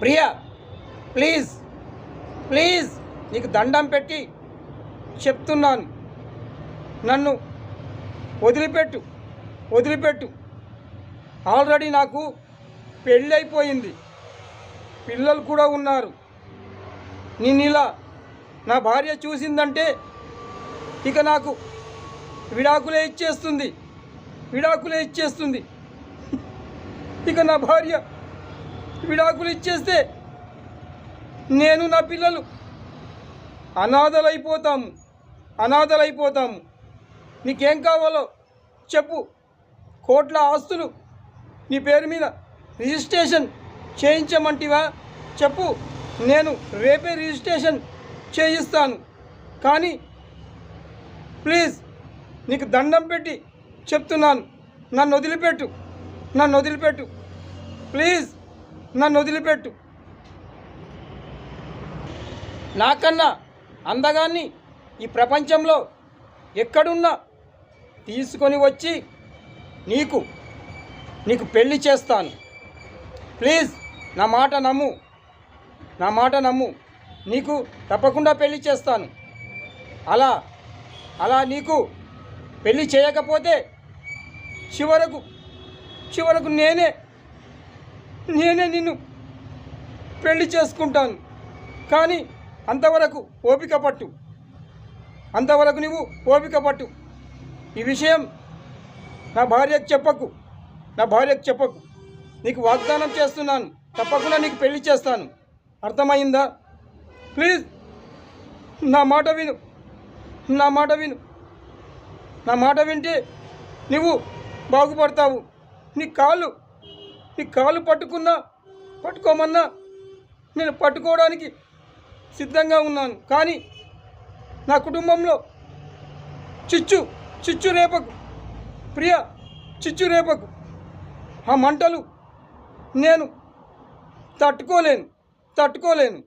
Priya please please నీకు దండం పెట్టి చెప్తున్నాను. నన్ను వదిలిపెట్టు వదిలిపెట్టు. ఆల్రెడీ నాకు పెళ్ళైపోయింది. పిల్లలు కూడా ఉన్నారు. నేను ఇలా నా భార్య చూసిందంటే ఇక నాకు విడాకులే ఇచ్చేస్తుంది విడాకులే ఇచ్చేస్తుంది. ఇక నా భార్య విడాకులు ఇచ్చేస్తే నేను నా పిల్లలు అనాథలైపోతాము. అనాథలైపోతాము. నీకేం కావాలో చెప్పు. కోట్ల ఆస్తులు నీ పేరు మీద రిజిస్ట్రేషన్ చేయించమంటివా? చెప్పు. నేను రేపే రిజిస్ట్రేషన్ చేయిస్తాను. కానీ ప్లీజ్ నీకు దండం పెట్టి చెప్తున్నాను. నన్ను వదిలిపెట్టు. నన్ను వదిలిపెట్టు. ప్లీజ్. నన్ను వదిలిపెట్టు. నాకన్నా అందగాన్ని ఈ ప్రపంచంలో ఎక్కడున్నా తీసుకొని వచ్చి నీకు నీకు పెళ్ళి చేస్తాను. ప్లీజ్ నా మాట నమ్ము. నా మాట నమ్ము. నీకు తప్పకుండా పెళ్ళి చేస్తాను. అలా అలా నీకు పెళ్ళి చేయకపోతే చివరకు చివరకు నేనే నేనే నిన్ను పెళ్ళి చేసుకుంటాను. కానీ అంతవరకు ఓపిక పట్టు. అంతవరకు నువ్వు ఓపిక పట్టు. ఈ విషయం నా భార్యకు చెప్పకు. నా భార్యకు చెప్పకు. నీకు వాగ్దానం చేస్తున్నాను. తప్పకుండా నీకు పెళ్ళి చేస్తాను. అర్థమైందా? ప్లీజ్ నా మాట విను. నా మాట విను. నా మాట వింటే నువ్వు బాగుపడతావు. నీ కాళ్ళు నీ కాళ్ళు పట్టుకున్నా పట్టుకోమన్నా నేను పట్టుకోవడానికి సిద్ధంగా ఉన్నాను. కానీ నా కుటుంబంలో చిచ్చు చిచ్చు రేపకు ప్రియ చిచ్చు రేపకు ఆ మంటలు నేను తట్టుకోలేను తట్టుకోలేను.